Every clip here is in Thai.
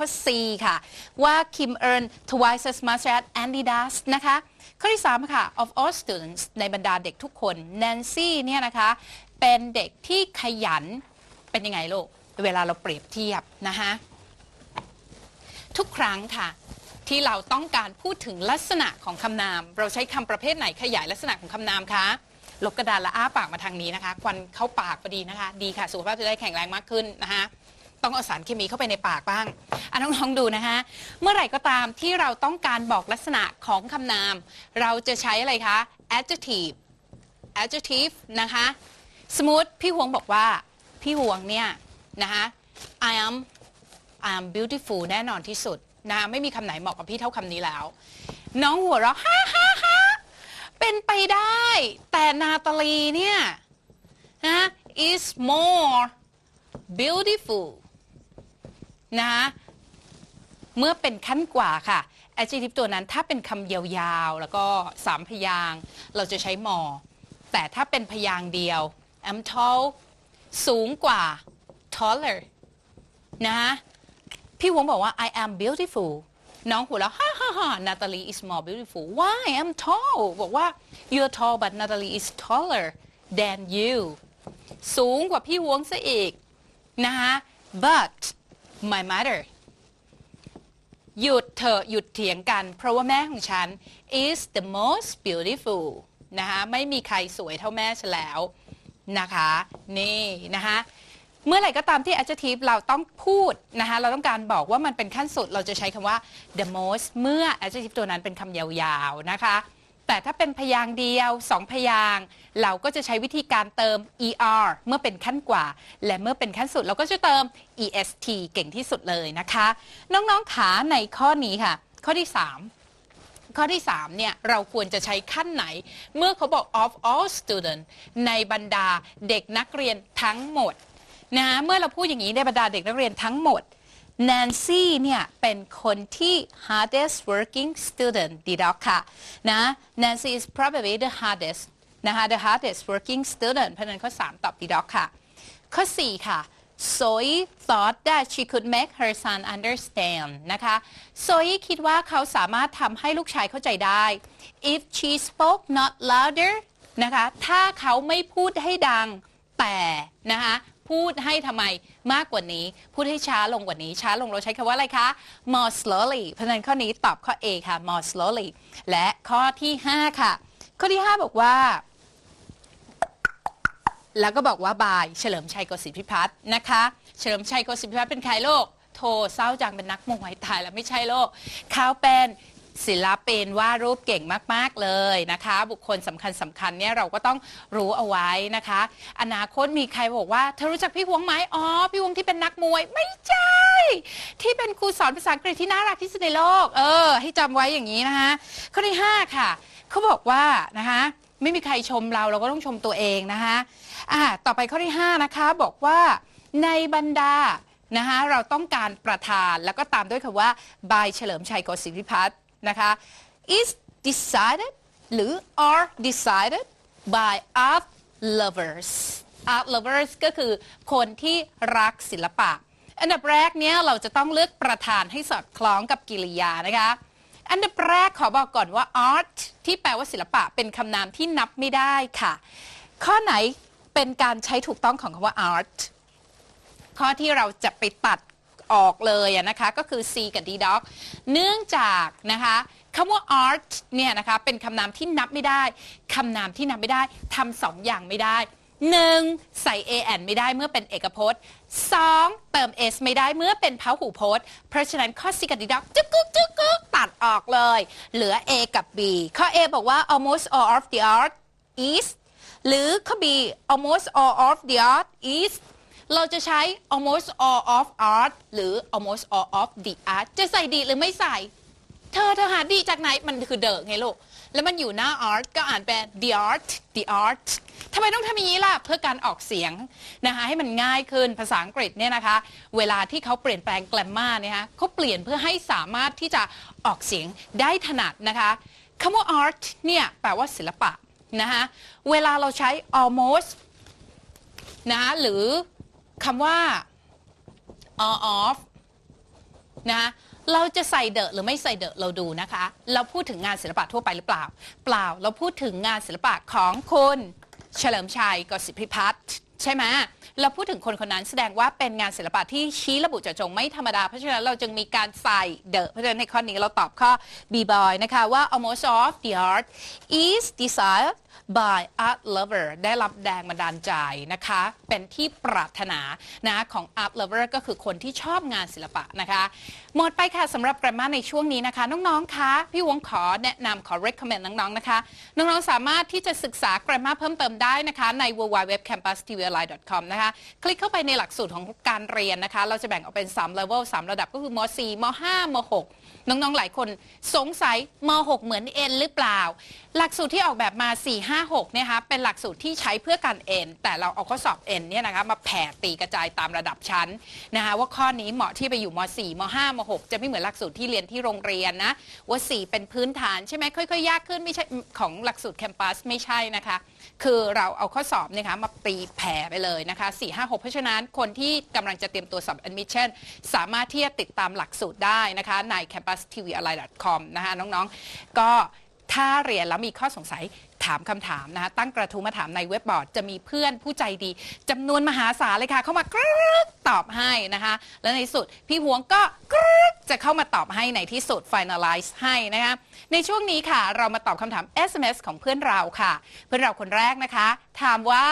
ข้อ C ค่ะ ว่า Kim earn twice as much as Andy does นะคะ ข้อที่ 3 ค่ะ of all students ในบรรดาเด็กทุกคน Nancy เนี่ยนะคะ เป็นเด็กที่ขยัน เป็นยังไงลูก เวลาเราเปรียบเทียบนะคะทุกครั้งค่ะ ที่เราต้องการพูดถึงลักษณะของคำนาม เราใช้คำประเภทไหนขยายลักษณะของคำนามคะลบกระดานและอ้าปากมาทางนี้นะคะ ควันเข้าปากพอดีนะคะ ดีค่ะ สุขภาพจะได้แข็งแรงมากขึ้นนะคะ ต้องเอาสารเคมีเข้าไปในปากบ้างอะน้องๆดูนะคะเมื่อไหร่ก็ตามที่เราต้องการบอกลักษณะของคำนาม เราจะใช้อะไรคะ adjective adjective นะคะ สมมติพี่หวงบอกว่า พี่หวงเนี่ยนะคะ I am I am beautiful แน่นอนที่สุดนะไม่มีคำไหนเหมาะกับพี่เท่าคำนี้แล้ว น้องหัวเราะฮ่าฮ่าฮ่าเป็นไปได้ แต่นาตาลีเนี่ยนะ is more beautiful นะเมื่อเป็นขั้นกว่าค่ะ adjective ตัวนั้นถ้าเป็นคำยาวๆ แล้วก็สามพยางค์เราจะใช้ more แต่ถ้าเป็นพยางค์เดียว am tall สูงกว่า taller นะพี่วงบอกว่า I am beautiful น้องหัวเราะฮ่าฮ่าฮ่า Natalie is more beautiful why I'm tall บอกว่า you're tall but Natalie is taller than you สูงกว่าพี่วงซะอีก นะคะ but my mother หยุดเถอะหยุดเถียงกัน เพราะว่าแม่ของฉัน is the most beautiful นะคะไม่มีใครสวยเท่าแม่ฉันแล้วนะคะ นี่นะคะเมื่อไหร่ก็ตามที่ adjective เราต้องพูดนะคะเราต้องการบอกว่ามันเป็นขั้นสุดเราจะใช้คำว่า the most เมื่อ adjective ตัวนั้นเป็นคำยาวๆนะคะ แต่ถ้าเป็นพยางค์เดียวสองพยางค์เราก็จะใช้วิธีการเติม er เมื่อเป็นขั้นกว่า และเมื่อเป็นขั้นสุดเราก็จะเติม est เก่งที่สุดเลยนะคะ น้องๆขาในข้อนี้ค่ะ ข้อที่ 3 ข้อที่ 3 เนี่ย เราควรจะใช้ขั้นไหน เมื่อเขาบอก of all student ในบรรดาเด็กนักเรียนทั้งหมดนะเมื่อเราพูดอย่างนี้ในบรรดาเด็กนักเรียนทั้งหมด Nancy เนี่ยเป็นคนที่ hardest working student ดีด็อกค่ะนะ Nancy is probably the hardest นะคะ the hardest working student เพราะนั้นข้อ 3 ตอบดีด็อกค่ะ ข้อ 4 ค่ะ Zoe thought that she could make her son understand นะคะ Zoe คิดว่าเขาสามารถทำให้ลูกชายเข้าใจได้ if she spoke not louder นะคะ ถ้าเขาไม่พูดให้ดังแต่นะคะ พูดให้ทำไม มากกว่านี้ พูดให้ช้าลงกว่านี้ ช้าลงเราใช้คำว่าอะไรคะ more slowly เพราะฉะนั้นข้อนี้ตอบข้อ A ค่ะ more slowly และข้อที่ 5 ค่ะ ข้อที่ 5 บอกว่า แล้วก็บอกว่าบายเฉลิมชัยโกศิพิพัฒน์นะคะ เฉลิมชัยโกศิพิพัฒน์เป็นใครโลกโทเศร้าจังเป็นนักมวยตายแล้วไม่ใช่โลกเขาเป็น ศิลปินวาดรูปเก่งมาก ๆ เลยนะคะ บุคคลสำคัญสำคัญเนี่ยเราก็ต้องรู้เอาไว้นะคะ อนาคตมีใครบอกว่าเธอรู้จักพี่หวงไหมอ๋อ พี่หวงที่เป็นนักมวยไม่ใช่ ที่เป็นครูสอนภาษาอังกฤษที่น่ารักที่สุดในโลก เออ ให้จำไว้อย่างนี้นะคะข้อที่5ค่ะเขาบอกว่านะคะไม่มีใครชมเราเราก็ต้องชมตัวเองนะคะอ่าต่อไปข้อที่ 5 นะคะ บอกว่าในบรรดานะคะเราต้องการประธานแล้วก็ตามด้วยคำว่า by เฉลิมชัยโกศิพิพัฒน์ นะคะ is decided หรือ are decided by art lovers art lovers ก็คือคนที่รักศิลปะ อันดับแรกเนี่ยเราจะต้องเลือกประธานให้สอดคล้องกับกิริยานะคะ อันดับแรกขอบอกก่อนว่า art ที่แปลว่าศิลปะเป็นคำนามที่นับไม่ได้ค่ะ ข้อไหนเป็นการใช้ถูกต้องของคำว่า art ข้อที่เราจะไปตัด ออกเลยนะคะ ก็คือ C กับ D dog เนื่องจากนะคะคำว่า art เนี่ยนะคะเป็นคำนามที่นับไม่ได้คำนามที่นับไม่ได้ทำสองอย่างไม่ได้หนึ่งใส่ an ไม่ได้เมื่อเป็นเอกพจน์สองเติม s ไม่ได้เมื่อเป็นพหูพจน์ เพราะฉะนั้นข้อ C กับ D dog จึ๊กกึ๊กจึ๊กกึ๊กตัดออกเลย เหลือ A กับ B ข้อ A บอกว่า almost all of the art is หรือข้อ B almost all of the art is เราจะใช้ almost all of art หรือ almost all of the art จะใส่ดีหรือไม่ใส่ เธอเธอหาดีจากไหนมันคือเดอะไงลูก แล้วมันอยู่หน้า art ก็อ่านเป็น the art the art ทำไมต้องทำอย่างนี้ล่ะ เพื่อการออกเสียงนะคะให้มันง่ายขึ้นภาษาอังกฤษเนี่ยนะคะ เวลาที่เขาเปลี่ยนแปลงแกรมมาเนี่ยฮะเขาเปลี่ยนเพื่อให้สามารถที่จะออกเสียงได้ถนัดนะคะคำว่า art เนี่ยแปลว่าศิลปะนะคะเวลาเราใช้ almost นะะหรือ คำว่า all of นะเราจะใส่เดอะหรือไม่ใส่เดอะเราดูนะคะ เราพูดถึงงานศิลปะทั่วไปหรือเปล่า เปล่าเราพูดถึงงานศิลปะของคุณเฉลิมชัยกสิพิพัฒน์ใช่ไหมเราพูดถึงคนคนนั้นแสดงว่าเป็นงานศิลปะที่ชี้ระบุเจาะจงไม่ธรรมดา เพราะฉะนั้นเราจึงมีการใส่เดอะเพราะฉะนั้นในข้อนี้เราตอบข้อ B boy นะคะว่า almost of the art is desired by art lover ได้รับแรงบันดาลใจนะคะ เป็นที่ปรารถนานะของ art lover ก็คือคนที่ชอบงานศิลปะนะคะ หมดไปค่ะสำหรับ grammar ในช่วงนี้นะคะ น้องๆคะพี่วงขอแนะนำขอ recommend น้องๆนะคะ น้องๆสามารถที่จะศึกษา grammar เพิ่มเติมได้นะคะ ใน www.campustvli.com นะคะ คลิกเข้าไปในหลักสูตรของการเรียนนะคะ เราจะแบ่งออกเป็น 3 level 3 ระดับก็คือม .4 ม .5 ม .6 น้องๆหลายคนสงสัยม .6 เหมือน N หรือเปล่า หลักสูตรที่ออกแบบมา4 5 6เนี่ยคะเป็นหลักสูตรที่ใช้เพื่อการ N แต่เราเอาข้อสอบ N เนี่ยนะคะมาแผ่ตีกระจายตามระดับชั้นนะคะว่าข้อนี้เหมาะที่ไปอยู่ม .4 ม .5 ม .6 จะไม่เหมือนหลักสูตรที่เรียนที่โรงเรียนนะว่า 4 เป็นพื้นฐานใช่ไหมค่อยๆ ยากขึ้นไม่ใช่ของหลักสูตรแคมปัสไม่ใช่นะคะ คือเราเอาข้อสอบเนยคะมาตีแผ่ไปเลยนะคะ4 5 6 เพราะฉะนั้นคนที่กำลังจะเตรียมตัวสอบ admission สามารถที่จะติดตามหลักสูตรได้นะคะใน campustvli.com นะคะน้องๆ ก็ถ้าเรียนแล้วมีข้อสงสัย ถามคำถามนะคะตั้งกระทู้มาถามในเว็บบอร์ด จะมีเพื่อนผู้ใจดีจำนวนมหาศาลเลยค่ะ เข้ามากรึ๊ดตอบให้นะคะ และในสุดพี่หวงก็กรึ๊ดจะเข้ามาตอบให้ในที่สุด finalize ให้นะคะในช่วงนี้ค่ะเรามาตอบคำถาม SMS ของเพื่อนเราค่ะ เพื่อนเราคนแรกนะคะ ถามว่า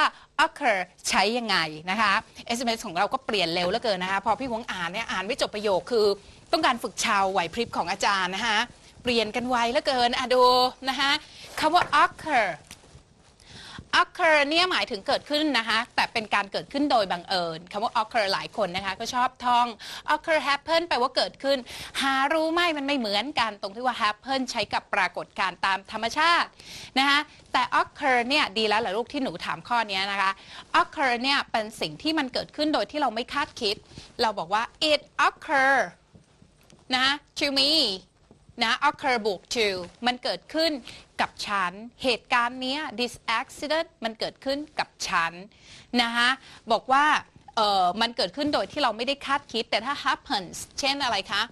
occur ใช้ยังไงนะคะ SMS ของเราก็เปลี่ยนเร็วเหลือเกินนะคะ พอพี่หวงอ่านเนี่ยอ่านไม่จบประโยคคือ ต้องการฝึกชาวไหวพริบของอาจารย์นะคะ ปลี่ยนกันไวเหลือเกินอะดูนะคะคำว่า occur occur เนี่ยหมายถึงเกิดขึ้นนะคะแต่เป็นการเกิดขึ้นโดยบังเอิญคำว่า occur หลายคนนะคะก็ชอบท่อง occur happen แปลว่าเกิดขึ้น หารู้ไหมมันไม่เหมือนกันตรงที่ว่า happen ใช้กับปรากฏการณ์ตามธรรมชาตินะคะแต่ occur เนี่ยดีแล้วแหละลูกที่หนูถามข้อนี้นะคะ occur เนี่ยเป็นสิ่งที่มันเกิดขึ้นโดยที่เราไม่คาดคิด เราบอกว่า it occur นะ to me นะ occur บวก to มันเกิดขึ้นกับฉัน เหตุการณ์เนี้ย this accident มันเกิดขึ้นกับฉันนะคะบอกว่าเออมันเกิดขึ้นโดยที่เราไม่ได้คาดคิดแต่ถ้า happens เช่นอะไรคะ